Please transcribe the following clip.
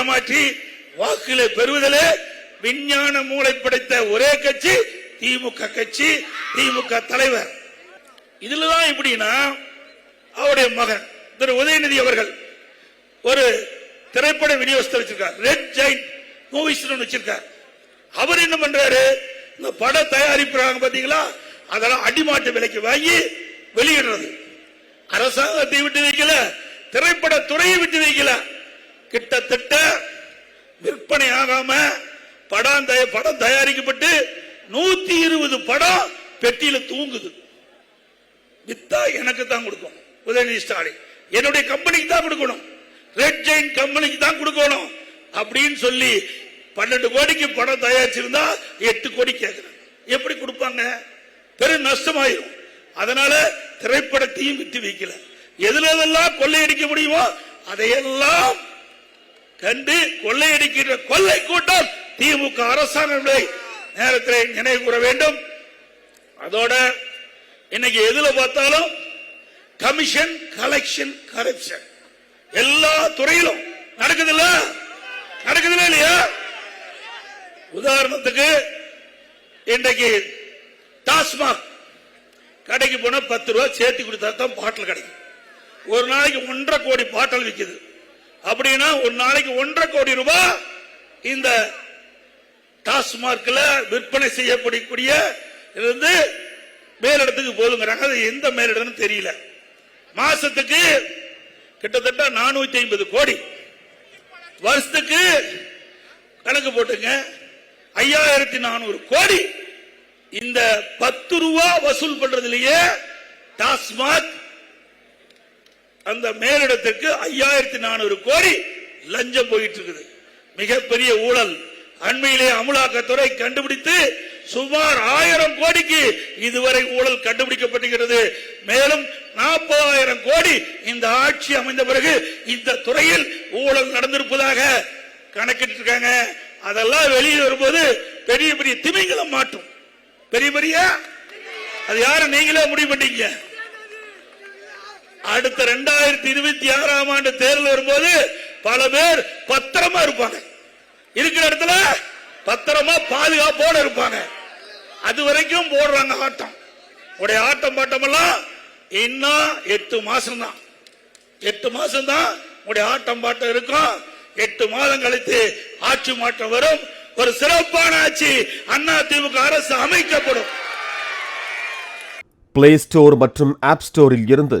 ஏமாற்றி வாக்குகளை பெறுவதிலே விஞ்ஞான மூளை படைத்த ஒரே கட்சி திமுக கட்சி திமுக தலைவர். இதுலதான் எப்படின்னா அவருடைய மகன் திரு உதயநிதி அவர்கள் ஒரு திரைப்பட விநியோகத்தை வச்சிருக்கார். ரெட் ஜெயின் மூவிஸ் வச்சிருக்கார். அவர் என்ன பண்றாரு? இந்த பட தயாரிப்புறாங்க பாத்தீங்களா? அதெல்லாம் அடிமாட்டு விலைக்கு வாங்கி வெளியிடுறது. அரசாங்கத்தை விட்டு வைக்கல திரைப்பட துறையை விட்டு வைக்கல. கிட்டத்தட்ட விற்பனை ஆகாம படம் படம் தயாரிக்கப்பட்டு நூத்தி இருபது படம் பெட்டியில தூங்குது. வித்தா எனக்கு தான் கொடுக்கும் உதயநிதி ஸ்டாலின். என்னுடைய கம்பெனிக்கு தான் கொடுக்கணும். ரெட் ஜெயின் கம்பெனிக்கு தான் கொடுக்கணும் அப்படின்னு சொல்லி பன்னெண்டு கோடிக்கு படம் தயாரிச்சிருந்தா எட்டு கோடி கேட்கிறேன் எப்படி கொடுப்பாங்க? பெரும் நஷ்டமாயிரும். அதனால திரைப்படத்தையும் விட்டு வைக்கல. எதுல எதெல்லாம் கொள்ளையடிக்க முடியுமோ அதையெல்லாம் கண்டு கொள்ளையடிக்கின்ற கொள்ளை கூட்டம் திமுக அரசாங்கம் நேரத்தில் நினைவு கூற வேண்டும். அதோட இன்னைக்கு எதுல பார்த்தாலும் கமிஷன் கலெக்ஷன் கரப்ஷன் எல்லா துறையிலும் நடக்குதுல்ல? நடக்குதுல்ல இல்லையா? உதாரணத்துக்கு இன்றைக்கு டாஸ்மாக் கடைக்கு போனா பத்து ரூபாய் சேர்த்து கொடுத்தா தான் பாட்டில் கிடைக்கும். ஒரு நாளைக்கு ஒன்றரை கோடி பாட்டில் விற்குது அப்படின்னா ஒரு நாளைக்கு ஒன்றரை கோடி ரூபாய் இந்த டாஸ்மார்க்ல விற்பனை செய்யப்படக்கூடிய இருந்து மேலிடத்துக்கு போதுங்கிறாங்க. அது எந்த மேலிடம்னு தெரியல. மாசத்துக்கு கிட்டத்தட்ட நானூத்தி ஐம்பது கோடி. வருஷத்துக்கு கணக்கு போட்டுங்க. ஐயாயிரத்தி நானூறு கோடி. இந்த பத்து ரூபா வசூல் பண்றதுலயே டாஸ்மாக் அந்த மேலிடத்திற்கு ஐயாயிரத்தி நானூறு கோடி லஞ்சம் போயிட்டு இருக்குது மிகப்பெரிய ஊழல். அண்மையிலே அமலாக்கத்துறை கண்டுபிடித்து சுமார் ஆயிரம் கோடிக்கு இதுவரை ஊழல் கண்டுபிடிக்கப்பட்டுகிறது மேலும் நாற்பதாயிரம் கோடி இந்த ஆட்சி அமைந்த பிறகு இந்த துறையில் ஊழல் நடந்திருப்பதாக கணக்கிட்டு இருக்காங்க அதெல்லாம் வெளியே வரும்போது பெரிய பெரிய திமிங்கலம் மாட்டும். பெரிய பெரிய? அது யாரும் நீங்களே முடிவு பண்ணீங்க அடுத்த ரெண்டாயிரத்தி இருபத்தி ஆறாம் ஆண்டு தேர்தல் வரும்போது பல பேர் பத்திரமா இருப்பாங்க. இருக்கிற இடத்துல பத்திரமா பாதுகாப்போட இருப்பாங்க. அது வரைக்கும் போடுறாங்க ஆட்டம். உடைய ஆட்டம் பாட்டம் எல்லாம் இன்னும் எட்டு மாசம் தான் எட்டு மாசம் தான் உடைய ஆட்டம் பாட்டம் இருக்கும். எட்டு மாதம் கழித்து ஆட்சி மாற்றம் வரும். ஒரு சிறப்பான ஆட்சி அண்ணா திமுக அரசு அமைக்கப்படும். பிளே ஸ்டோர் மற்றும் ஆப் ஸ்டோரில் இருந்து